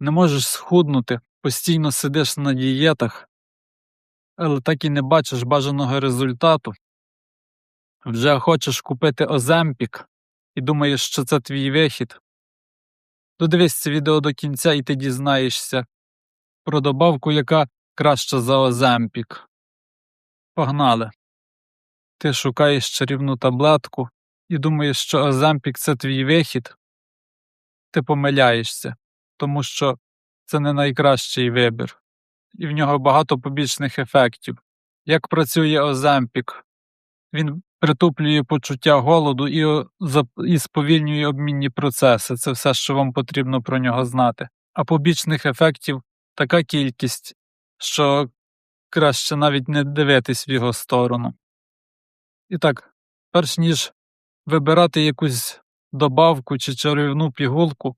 Не можеш схуднути, постійно сидиш на дієтах, але так і не бачиш бажаного результату. Вже хочеш купити Оземпік і думаєш, що це твій вихід. Додивись це відео до кінця і ти дізнаєшся про добавку, яка краща за Оземпік. Погнали. Ти шукаєш чарівну таблетку і думаєш, що Оземпік це твій вихід. Ти помиляєшся, тому що це не найкращий вибір, і в нього багато побічних ефектів. Як працює Оземпік? Він притуплює почуття голоду і, і сповільнює обмінні процеси. Це все, що вам потрібно про нього знати. А побічних ефектів така кількість, що краще навіть не дивитись в його сторону. І так, перш ніж вибирати якусь добавку чи чарівну пігулку,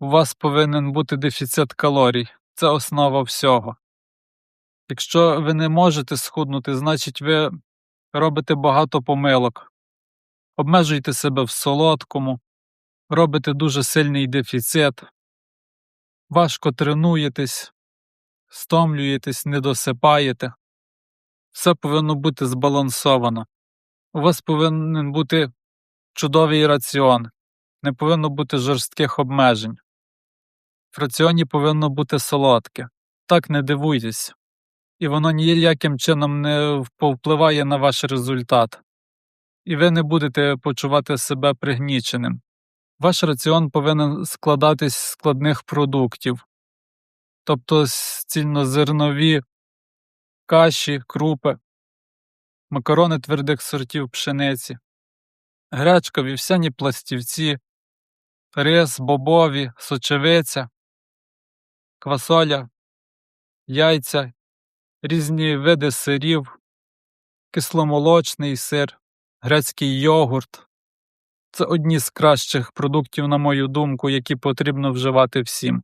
у вас повинен бути дефіцит калорій. Це основа всього. Якщо ви не можете схуднути, значить ви робите багато помилок. Обмежуйте себе в солодкому, робите дуже сильний дефіцит, важко тренуєтесь, стомлюєтесь, не досипаєте. Все повинно бути збалансовано. У вас повинен бути чудовий раціон, не повинно бути жорстких обмежень. Раціоні повинно бути солодке. Так не дивуйтесь. І воно ніяким чином не повпливає на ваш результат. І ви не будете почувати себе пригніченим. Ваш раціон повинен складатись з складних продуктів, тобто цільнозернові каші, крупи, макарони твердих сортів пшениці, гречка, вівсяні пластівці, рис, бобові, сочевиця, квасоля, яйця, різні види сирів, кисломолочний сир, грецький йогурт. Це одні з кращих продуктів, на мою думку, які потрібно вживати всім.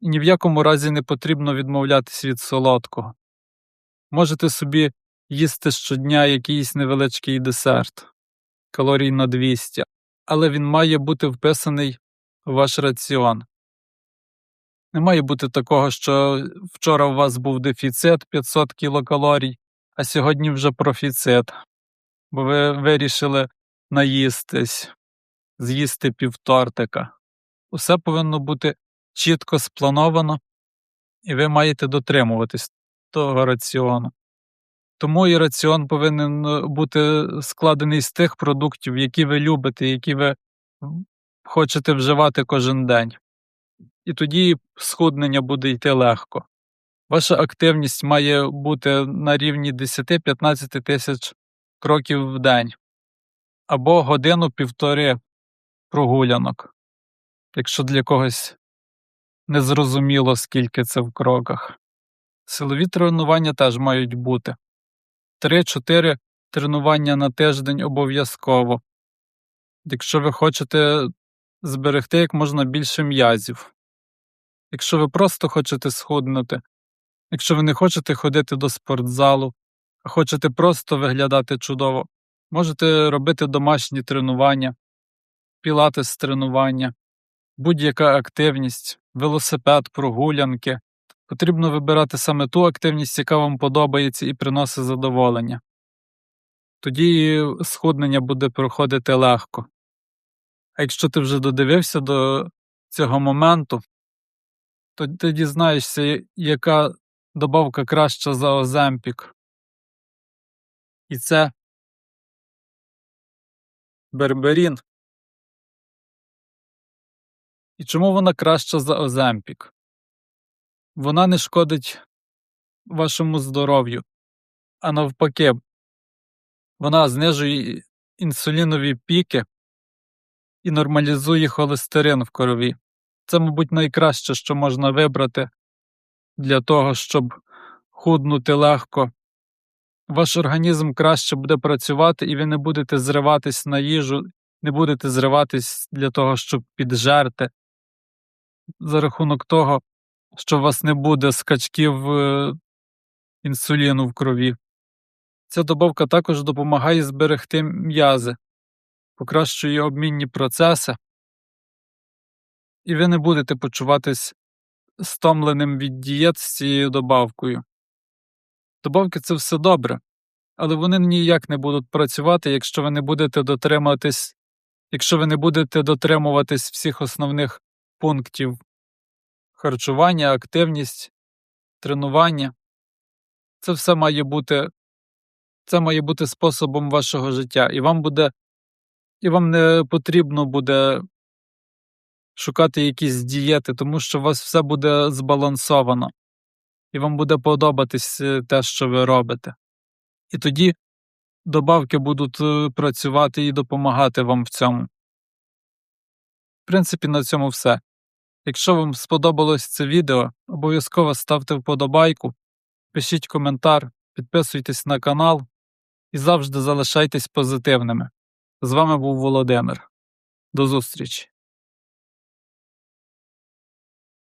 І ні в якому разі не потрібно відмовлятись від солодкого. Можете собі їсти щодня якийсь невеличкий десерт, калорій на 200, але він має бути вписаний в ваш раціон. Не має бути такого, що вчора у вас був дефіцит 500 кілокалорій, а сьогодні вже профіцит, бо ви вирішили наїстись, з'їсти півтортика. Усе повинно бути чітко сплановано, і ви маєте дотримуватись того раціону. Тому і раціон повинен е, бути складений з тих продуктів, які ви любите, які ви хочете вживати кожен день. І тоді схуднення буде йти легко. Ваша активність має бути на рівні 10-15 тисяч кроків в день або годину-півтори прогулянок, якщо для когось незрозуміло, скільки це в кроках. Силові тренування теж мають бути. 3-4 тренування на тиждень обов'язково, якщо ви хочете зберегти як можна більше м'язів. Якщо ви просто хочете схуднути, якщо ви не хочете ходити до спортзалу, а хочете просто виглядати чудово, можете робити домашні тренування, пілатес тренування, будь-яка активність, велосипед, прогулянки. Потрібно вибирати саме ту активність, яка вам подобається і приносить задоволення. Тоді схуднення буде проходити легко. А якщо ти вже додивився до цього моменту, то ти дізнаєшся, яка добавка краща за Оземпік. І це Берберін. І чому вона краща за Оземпік? Вона не шкодить вашому здоров'ю, а навпаки, вона знижує інсулінові піки і нормалізує холестерин в крові. Це, мабуть, найкраще, що можна вибрати для того, щоб худнути легко. Ваш організм краще буде працювати, і ви не будете зриватись на їжу, не будете зриватись для того, щоб піджерти, за рахунок того, що у вас не буде скачків е, інсуліну в крові. Ця добавка також допомагає зберегти м'язи, покращує обмінні процеси і ви не будете почуватись стомленим від дієт з цією добавкою. Добавки це все добре, але вони ніяк не будуть працювати, якщо ви не будете дотримуватись, якщо ви не будете дотримуватись всіх основних пунктів харчування, активність, тренування. Це все має бути це має бути способом вашого життя, і вам буде і вам не потрібно буде шукати якісь дієти, тому що у вас все буде збалансовано, і вам буде подобатись е, те, що ви робите. І тоді добавки будуть е, працювати і допомагати вам в цьому. В принципі, на цьому все. Якщо вам сподобалось це відео, обов'язково ставте вподобайку, пишіть коментар, підписуйтесь на канал і завжди залишайтесь позитивними. З вами був Володимир. До зустрічі!